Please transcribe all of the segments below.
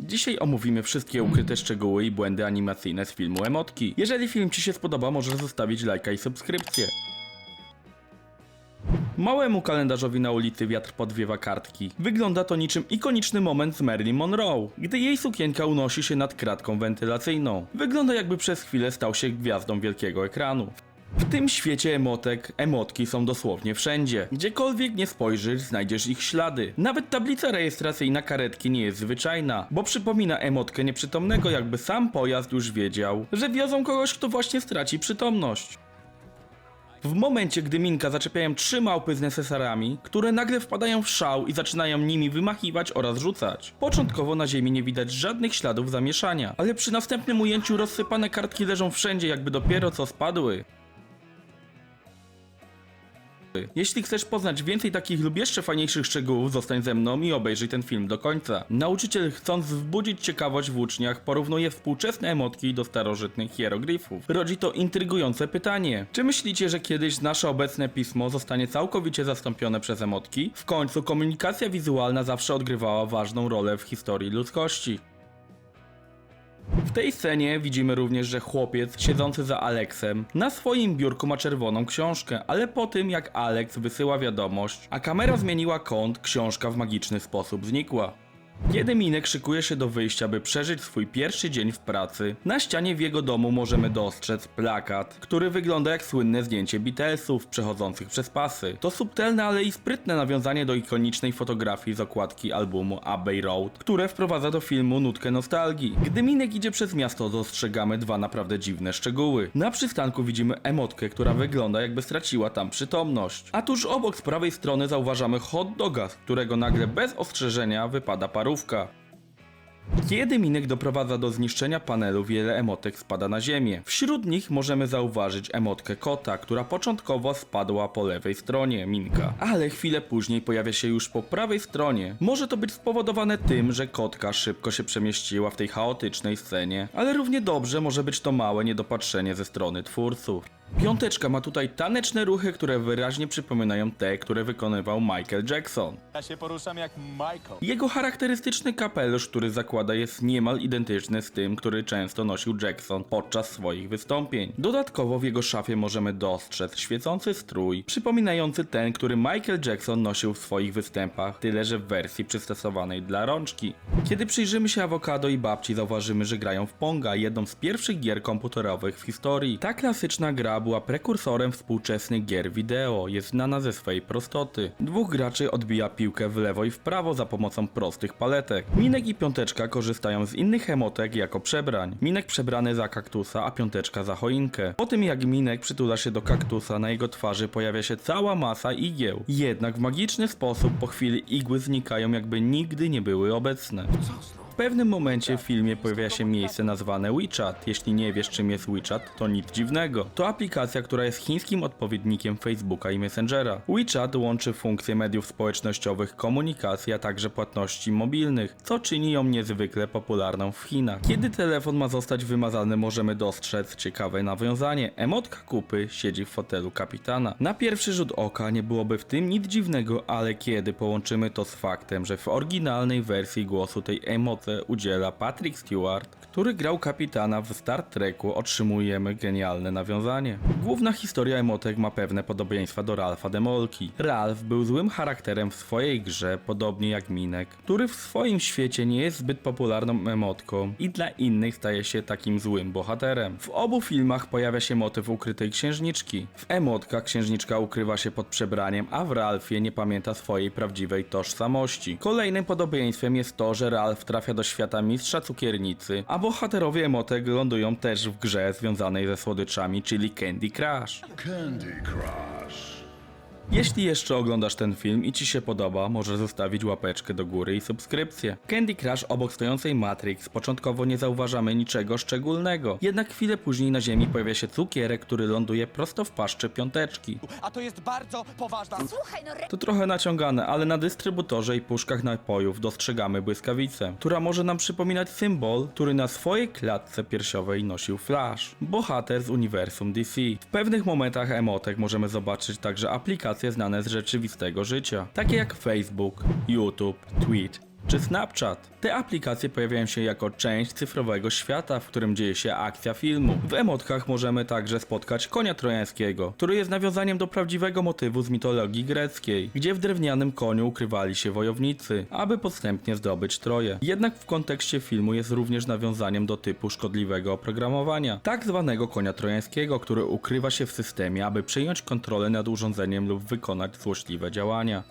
Dzisiaj omówimy wszystkie ukryte szczegóły i błędy animacyjne z filmu Emotki. Jeżeli film Ci się spodoba, możesz zostawić lajka i subskrypcję. Małemu kalendarzowi na ulicy wiatr podwiewa kartki. Wygląda to niczym ikoniczny moment z Marilyn Monroe, gdy jej sukienka unosi się nad kratką wentylacyjną. Wygląda jakby przez chwilę stał się gwiazdą wielkiego ekranu. W tym świecie emotek, emotki są dosłownie wszędzie. Gdziekolwiek nie spojrzysz, znajdziesz ich ślady. Nawet tablica rejestracyjna karetki nie jest zwyczajna, bo przypomina emotkę nieprzytomnego, jakby sam pojazd już wiedział, że wiozą kogoś, kto właśnie straci przytomność. W momencie, gdy Minka zaczepiają trzy małpy z necesarami, które nagle wpadają w szał i zaczynają nimi wymachiwać oraz rzucać. Początkowo na ziemi nie widać żadnych śladów zamieszania, ale przy następnym ujęciu rozsypane kartki leżą wszędzie, jakby dopiero co spadły. Jeśli chcesz poznać więcej takich lub jeszcze fajniejszych szczegółów, zostań ze mną i obejrzyj ten film do końca. Nauczyciel, chcąc wzbudzić ciekawość w uczniach, porównuje współczesne emotki do starożytnych hieroglifów. Rodzi to intrygujące pytanie. Czy myślicie, że kiedyś nasze obecne pismo zostanie całkowicie zastąpione przez emotki? W końcu komunikacja wizualna zawsze odgrywała ważną rolę w historii ludzkości. W tej scenie widzimy również, że chłopiec siedzący za Aleksem na swoim biurku ma czerwoną książkę, ale po tym jak Alex wysyła wiadomość, a kamera zmieniła kąt, książka w magiczny sposób znikła. Kiedy Minek szykuje się do wyjścia, by przeżyć swój pierwszy dzień w pracy, na ścianie w jego domu możemy dostrzec plakat, który wygląda jak słynne zdjęcie Beatlesów przechodzących przez pasy. To subtelne, ale i sprytne nawiązanie do ikonicznej fotografii z okładki albumu Abbey Road, które wprowadza do filmu nutkę nostalgii. Gdy Minek idzie przez miasto, dostrzegamy dwa naprawdę dziwne szczegóły. Na przystanku widzimy emotkę, która wygląda jakby straciła tam przytomność. A tuż obok z prawej strony zauważamy hot doga, z którego nagle bez ostrzeżenia wypada parówka. Kiedy Minek doprowadza do zniszczenia panelu, wiele emotek spada na ziemię. Wśród nich możemy zauważyć emotkę kota, która początkowo spadła po lewej stronie Minka, ale chwilę później pojawia się już po prawej stronie. Może to być spowodowane tym, że kotka szybko się przemieściła w tej chaotycznej scenie, ale równie dobrze może być to małe niedopatrzenie ze strony twórców. Piąteczka ma tutaj taneczne ruchy, które wyraźnie przypominają te, które wykonywał Michael Jackson. Ja się poruszam jak Michael. Jego charakterystyczny kapelusz, który zakłada, jest niemal identyczny z tym, który często nosił Jackson podczas swoich wystąpień. Dodatkowo w jego szafie możemy dostrzec świecący strój, przypominający ten, który Michael Jackson nosił w swoich występach, tyle że w wersji przystosowanej dla rączki. Kiedy przyjrzymy się awokado i babci, zauważymy, że grają w Ponga, jedną z pierwszych gier komputerowych w historii. Ta klasyczna gra była prekursorem współczesnych gier wideo, jest znana ze swojej prostoty. Dwóch graczy odbija piłkę w lewo i w prawo za pomocą prostych paletek. Minek i piąteczka korzystają z innych emotek jako przebrań. Minek przebrany za kaktusa, a piąteczka za choinkę. Po tym jak Minek przytula się do kaktusa, na jego twarzy pojawia się cała masa igieł. Jednak w magiczny sposób po chwili igły znikają jakby nigdy nie były obecne. W pewnym momencie w filmie pojawia się miejsce nazwane WeChat. Jeśli nie wiesz czym jest WeChat, to nic dziwnego. To aplikacja, która jest chińskim odpowiednikiem Facebooka i Messengera. WeChat łączy funkcje mediów społecznościowych, komunikacji, a także płatności mobilnych, co czyni ją niezwykle popularną w Chinach. Kiedy telefon ma zostać wymazany, możemy dostrzec ciekawe nawiązanie. Emotka kupy siedzi w fotelu kapitana. Na pierwszy rzut oka nie byłoby w tym nic dziwnego, ale kiedy połączymy to z faktem, że w oryginalnej wersji głosu tej emocji udziela Patrick Stewart, który grał kapitana w Star Treku, otrzymujemy genialne nawiązanie. Główna historia emotek ma pewne podobieństwa do Ralfa Demolki. Ralf był złym charakterem w swojej grze, podobnie jak Minek, który w swoim świecie nie jest zbyt popularną emotką i dla innych staje się takim złym bohaterem. W obu filmach pojawia się motyw ukrytej księżniczki. W emotkach księżniczka ukrywa się pod przebraniem, a w Ralfie nie pamięta swojej prawdziwej tożsamości. Kolejnym podobieństwem jest to, że Ralf trafia do świata mistrza cukiernicy, a bohaterowie emotek lądują też w grze związanej ze słodyczami, czyli Candy Crush. Candy Crush. Jeśli jeszcze oglądasz ten film i Ci się podoba, możesz zostawić łapeczkę do góry i subskrypcję. Candy Crush obok stojącej Matrix początkowo nie zauważamy niczego szczególnego, jednak chwilę później na ziemi pojawia się cukierek, który ląduje prosto w paszczy piąteczki. A to jest bardzo poważna. Słuchaj, no re... To trochę naciągane, ale na dystrybutorze i puszkach napojów dostrzegamy błyskawicę, która może nam przypominać symbol, który na swojej klatce piersiowej nosił Flash, bohater z uniwersum DC. W pewnych momentach emotek możemy zobaczyć także aplikacje znane z rzeczywistego życia, takie jak Facebook, YouTube, Tweet czy Snapchat. Te aplikacje pojawiają się jako część cyfrowego świata, w którym dzieje się akcja filmu. W emotkach możemy także spotkać konia trojańskiego, który jest nawiązaniem do prawdziwego motywu z mitologii greckiej, gdzie w drewnianym koniu ukrywali się wojownicy, aby podstępnie zdobyć Troję. Jednak w kontekście filmu jest również nawiązaniem do typu szkodliwego oprogramowania, tak zwanego konia trojańskiego, który ukrywa się w systemie, aby przejąć kontrolę nad urządzeniem lub wykonać złośliwe działania.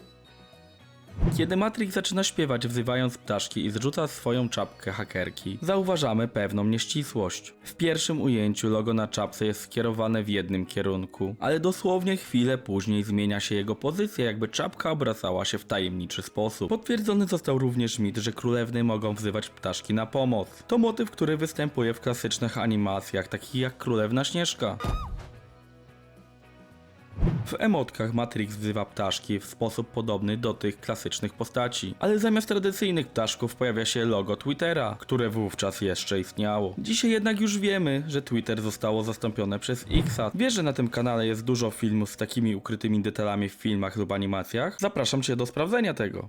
Kiedy Matrix zaczyna śpiewać wzywając ptaszki i zrzuca swoją czapkę hakerki, zauważamy pewną nieścisłość. W pierwszym ujęciu logo na czapce jest skierowane w jednym kierunku, ale dosłownie chwilę później zmienia się jego pozycja, jakby czapka obracała się w tajemniczy sposób. Potwierdzony został również mit, że królewny mogą wzywać ptaszki na pomoc. To motyw, który występuje w klasycznych animacjach, takich jak Królewna Śnieżka. W emotkach Matrix wzywa ptaszki w sposób podobny do tych klasycznych postaci, ale zamiast tradycyjnych ptaszków pojawia się logo Twittera, które wówczas jeszcze istniało. Dzisiaj jednak już wiemy, że Twitter zostało zastąpione przez Xa. Wiesz, że na tym kanale jest dużo filmów z takimi ukrytymi detalami w filmach lub animacjach? Zapraszam Cię do sprawdzenia tego.